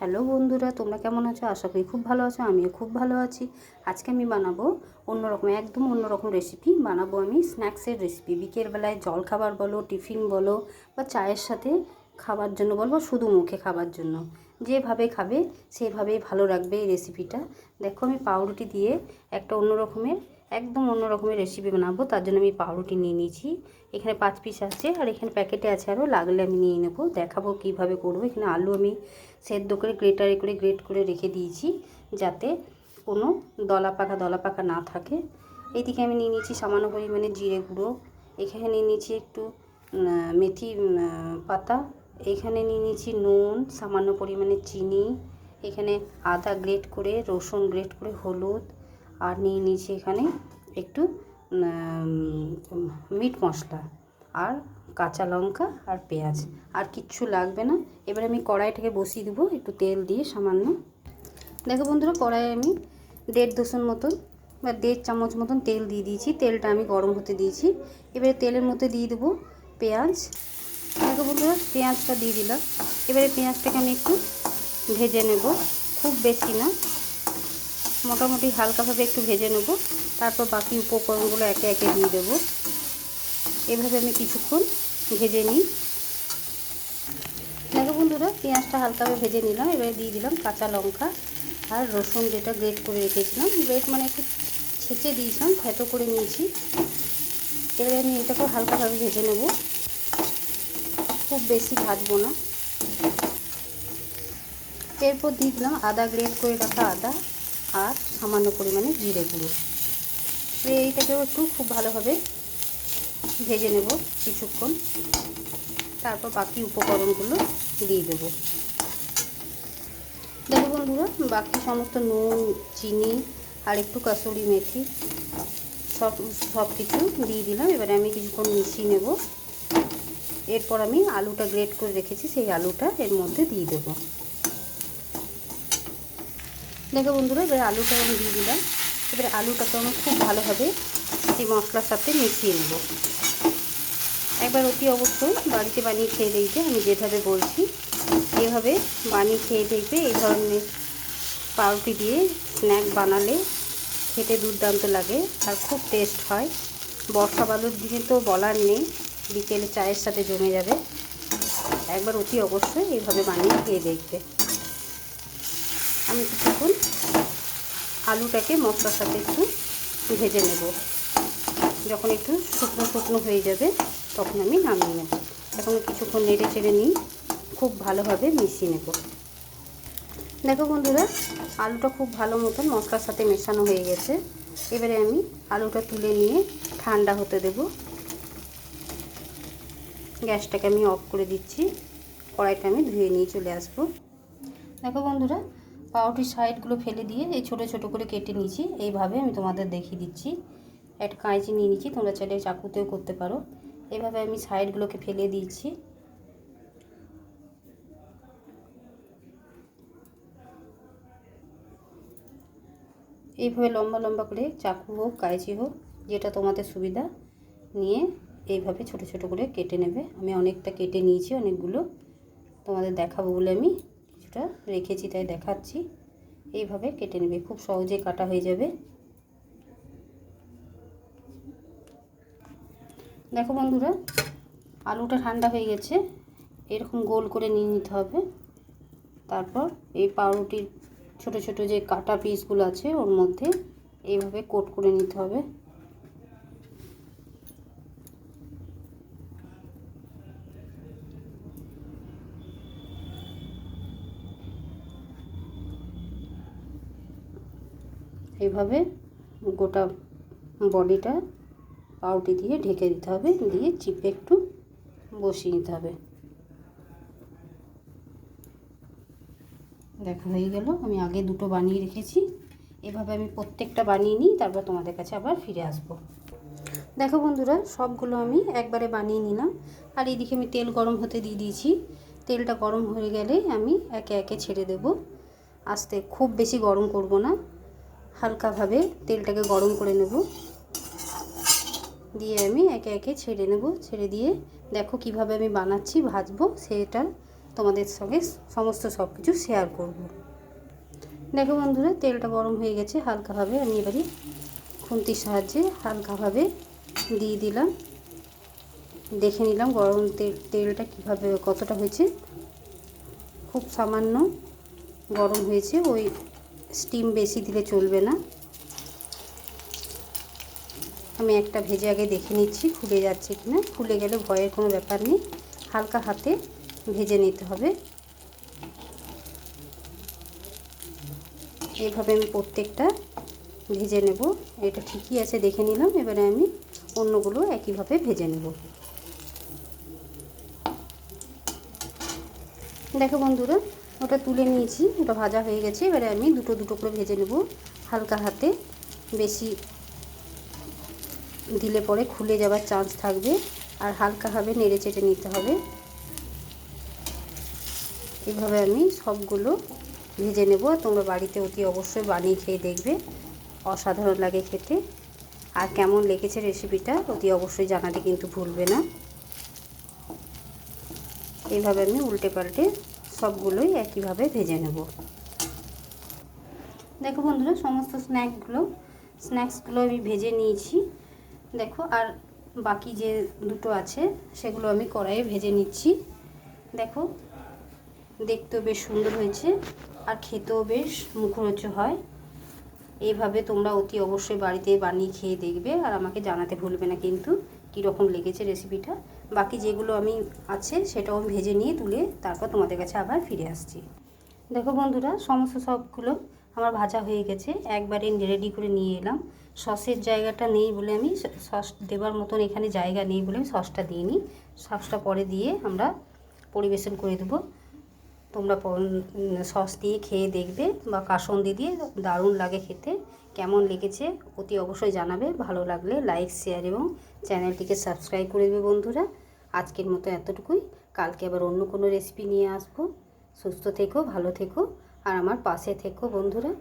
Hello বন্ধুরা, তোমরা কেমন আছো? আশা করি খুব ভালো আছো, আমিও খুব ভালো আছি। আজকে আমি বানাবো অন্যরকম, একদম অন্যরকম রেসিপি বানাবো আমি স্ন্যাক্সের রেসিপি বিকেলবেলায় জল খাবার বলো, টিফিন বলো, বা চায়ের সাথে খাবার জন্য বলব, শুধু মুখে খাবার জন্য। যেভাবে খাবে, সেভাবেই ভালো রাখবে এই রেসিপিটা দেখো আমি পাউরুটি দিয়ে একটা অন্য রকমের একদম অন্য রকমের রেসিপি বানাবো, তার জন্য আমি পাউরুটি নিয়ে নিয়েছি। এখানে পাঁচ পিস আছে, আর এখানে প্যাকেটে আছে আরও লাগলে আমি নিয়ে নেব, দেখাবো কীভাবে করব। এখানে আলু আমি সেদ্ধ করে গ্রেটারে করে গ্রেট করে রেখে দিয়েছি, যাতে কোনো দলা পাকা দলা পাকা না থাকে। এইদিকে আমি নিয়ে নিয়েছি সামান্য পরিমাণে জিরে গুঁড়ো, এখানে নিয়ে নিয়েছি একটু মেথি পাতা, এখানে নিয়ে নিয়েছি নুন, সামান্য পরিমাণে চিনি, এখানে আদা গ্রেট করে, রসুন গ্রেট করে, হলুদ আর নিয়ে নিয়েছি এখানে একটু মিট মশলা আর কাঁচা লঙ্কা আর পেঁয়াজ। আর কিচ্ছু লাগবে না। এবার আমি কড়াইটাকে বসিয়ে দেবো, একটু তেল দিয়ে সামান্য। দেখো বন্ধুরা, কড়াইয়ে আমি দেড় দোসন মতন বা দেড় চামচ মতন তেল দিয়ে দিয়েছি। তেলটা আমি গরম হতে দিয়েছি। এবারে তেলের মধ্যে দিয়ে দেবো পেঁয়াজ। দেখো বন্ধুরা, পেঁয়াজটা দিয়ে দিলাম। এবারে পেঁয়াজটাকে আমি একটু ভেজে নেব। খুব বেশি না মোটামুটি হালকাভাবে একটু ভেজে নেব। তারপর বাকি উপকরণগুলো একে একে দিয়ে দেবো। এভাবে আমি কিছুক্ষণ ভেজে নিই। দেখো বন্ধুরা, পেঁয়াজটা হালকাভাবে ভেজে নিলাম, এবারে দিয়ে দিলাম কাঁচা লঙ্কা আর রসুন যেটা গ্রেট করে রেখেছিলাম। গ্রেট মানে একটু ছেঁচে দিয়েছিলাম ফেটো করে নিয়েছি। এবারে আমি এটাকেও হালকাভাবে ভেজে নেব। খুব বেশি ভাজবো না। এরপর দিয়ে দিলাম আদা, গ্রেট করে রাখা আদা। আর সামান্য পরিমাণে জিরে গুঁড়ো। তো এইটাকেও একটু খুব ভালোভাবে ভেজে নেব কিছুক্ষণ। তারপর বাকি উপকরণগুলো দিয়ে দেব। দেখো বন্ধুরা, বাকি সমস্ত নুন, চিনি আর একটু কাসুরি মেথি সব সব কিছু দিয়ে দিলাম। এবারে আমি কিছুক্ষণ মিশিয়ে নেব। এরপর আমি আলুটা গ্রেট করে রেখেছি, সেই আলুটা এর মধ্যে দিয়ে দেব। দেখো বন্ধুরা, এবারে আলুটা আমি দিয়ে দিলাম। এবারে আলুটাকে আমি খুব ভালোভাবে এই মশলার সাথে মিশিয়ে নেব। একবার অতি অবশ্যই বাড়িতে বানিয়ে খেয়ে দেখবে, আমি যেভাবে বলছি, এভাবে বানিয়ে খেয়ে দেখবে, এই ধরনের পাউরুটি দিয়ে স্ন্যাক বানালে খেতে দুর্দান্ত লাগে আর খুব টেস্ট হয়। বর্ষা বালুর দিনে তো বলার নেই, বিকেলে চায়ের সাথে জমে যাবে। একবার অতি অবশ্যই এইভাবে বানিয়ে খেয়ে দেখবে। আমি কিছুক্ষণ আলুটাকে মশলার সাথে একটু ভেজে নেব। যখন একটু শুকনো শুকনো হয়ে যাবে, তখন আমি নামিয়ে নেব এখন কিছুক্ষণ নেড়ে চেড়ে নিই খুব ভালোভাবে মিশিয়ে নেব। দেখো বন্ধুরা, আলুটা খুব ভালো মতন মশলার সাথে মেশানো হয়ে গেছে। এবারে আমি আলুটা তুলে নিয়ে ঠান্ডা হতে দেব। গ্যাসটাকে আমি অফ করে দিচ্ছি, কড়াইটা আমি ধুয়ে নিয়ে চলে আসব। দেখো বন্ধুরা পাউটির সাইডগুলো ফেলে দিয়ে এই ছোটো ছোটো করে কেটে নিয়েছি। এইভাবে আমি তোমাদের দেখিয়ে দিচ্ছি। একটা কাঁচি নিয়ে নিচ্ছি। তোমরা চাইলে চাকুতেও করতে পারো। এভাবে আমি সাইডগুলোকে ফেলে দিয়েছি। এইভাবে লম্বা লম্বা করে চাকু হোক, কাঁচি হোক, যেটা তোমাদের সুবিধা, নিয়ে এইভাবে ছোট ছোট করে কেটে নেবে। আমি অনেকটা কেটে নিয়েছি, অনেকগুলো তোমাদের দেখাবো বলে আমি কিছুটা রেখেছি, তাই দেখাচ্ছি। এইভাবে কেটে নেবে, খুব সহজে কাটা হয়ে যাবে। দেখো বন্ধুরা, আলুটা ঠান্ডা হয়ে গেছে। এরকম গোল করে নিয়ে নিতে হবে। তারপর এই পাউরুটির ছোট ছোট যে কাটা পিসগুলো আছে, ওর মধ্যে এইভাবে কোট করে নিতে হবে। এইভাবে গোটা বডিটা পাউটি দিয়ে ঢেকে দিতে হবে, দিয়ে চিপে একটু বসিয়ে নিতে হবে। দেখা, হয়ে গেল। আমি আগে দুটো বানিয়ে রেখেছি। এভাবে আমি প্রত্যেকটা বানিয়ে নিই, তারপর তোমাদের কাছে আবার ফিরে আসব। দেখো বন্ধুরা, সবগুলো আমি একবারে বানিয়ে নিলাম। আর এইদিকে আমি তেল গরম হতে দিয়ে দিয়েছি। তেলটা গরম হয়ে গেলে আমি একে একে ছেড়ে দেব। আস্তে, খুব বেশি গরম করব না। হালকাভাবে তেলটাকে গরম করে নেব। দিয়ে আমি একে একে ছেড়ে নেব। ছেড়ে দিয়ে দেখো কীভাবে আমি বানাচ্ছি, ভাজবো, সেটা তোমাদের সঙ্গে সমস্ত সব কিছু শেয়ার করব। দেখো বন্ধুরা, তেলটা গরম হয়ে গেছে, হালকাভাবে আমি এবারে খুন্তির সাহায্যে হালকাভাবে দিয়ে দিলাম। দেখে নিলাম গরম তেল, তেলটা কীভাবে, কতটা হয়েছে। খুব সামান্য গরম হয়েছে, ওই স্টিম বেশি দিলে চলবে না। আমি একটা ভেজে আগে দেখে নিচ্ছি খুলে যাচ্ছে কিনা। খুলে গেলে ভয়ের কোনো ব্যাপার নেই। হালকা হাতে ভেজে নিতে হবে। এইভাবে আমি প্রত্যেকটা ভেজে নেব। এটা ঠিকই আছে দেখে নিলাম। এবারে আমি অন্যগুলো একইভাবে ভেজে নেব। দেখো বন্ধুরা ওটা তুলে নিয়েছি, ওটা ভাজা হয়ে গেছে। এবারে আমি দুটো দুটো করে ভেজে নেব হালকা হাতে। বেশি দিলে পরে খুলে যাওয়ার চান্স থাকবে। আর হালকাভাবে নেড়ে চেটে নিতে হবে। এভাবে আমি সবগুলো ভেজে নেব। তোমরা বাড়িতে অতি অবশ্যই বানিয়ে খেয়ে দেখবে। অসাধারণ লাগে খেতে। আর কেমন লেগেছে রেসিপিটা অতি অবশ্যই জানাতে কিন্তু ভুলবে না। এইভাবে আমি উল্টে পাল্টে সবগুলোই একইভাবে ভেজে নেব। দেখো বন্ধুরা, সমস্ত স্ন্যাকগুলো, স্ন্যাক্সগুলো আমি ভেজে নিয়েছি। দেখো, আর বাকি যে দুটো আছে, সেগুলো আমি কড়াইয়ে ভেজে নিচ্ছি। দেখো, দেখতেও বেশ সুন্দর হয়েছে, আর খেতেও বেশ মুখরোচ হয়। এইভাবে তোমরা অতি অবশ্যই বাড়িতে বানিয়ে খেয়ে দেখবে আর আমাকে জানাতে ভুলবে না কিন্তু কীরকম লেগেছে রেসিপিটা বাকি যেগুলো আমি আছে সেটাও আমি ভেজে নিয়ে তুলে তারপর তোমাদের কাছে আবার ফিরে আসছি। দেখো বন্ধুরা, সমস্ত সবগুলো আমার ভাজা হয়ে গেছে। একবারে রেডি করে নিয়ে এলাম। সসের জায়গাটা নেই বলে আমি সস দেবার মতন এখানে জায়গা নেই বলে আমি সসটা দিইনি। সসটা পরে দিয়ে আমরা পরিবেশন করে দেবো। তোমরা সস দিয়ে খেয়ে দেখবে বা কাসন্দি দিয়ে দারুণ লাগে খেতে। কেমন লেগেছে অতি অবশ্যই জানাবে। ভালো লাগলে লাইক, শেয়ার এবং চ্যানেলটিকে সাবস্ক্রাইব করে দেবে বন্ধুরা। আজকের মতো এতটুকুই। কালকে আবার অন্য কোনো রেসিপি নিয়ে আসব। সুস্থ থেকো, ভালো থেকো। আর আমার পাশে থেকো বন্ধুরা।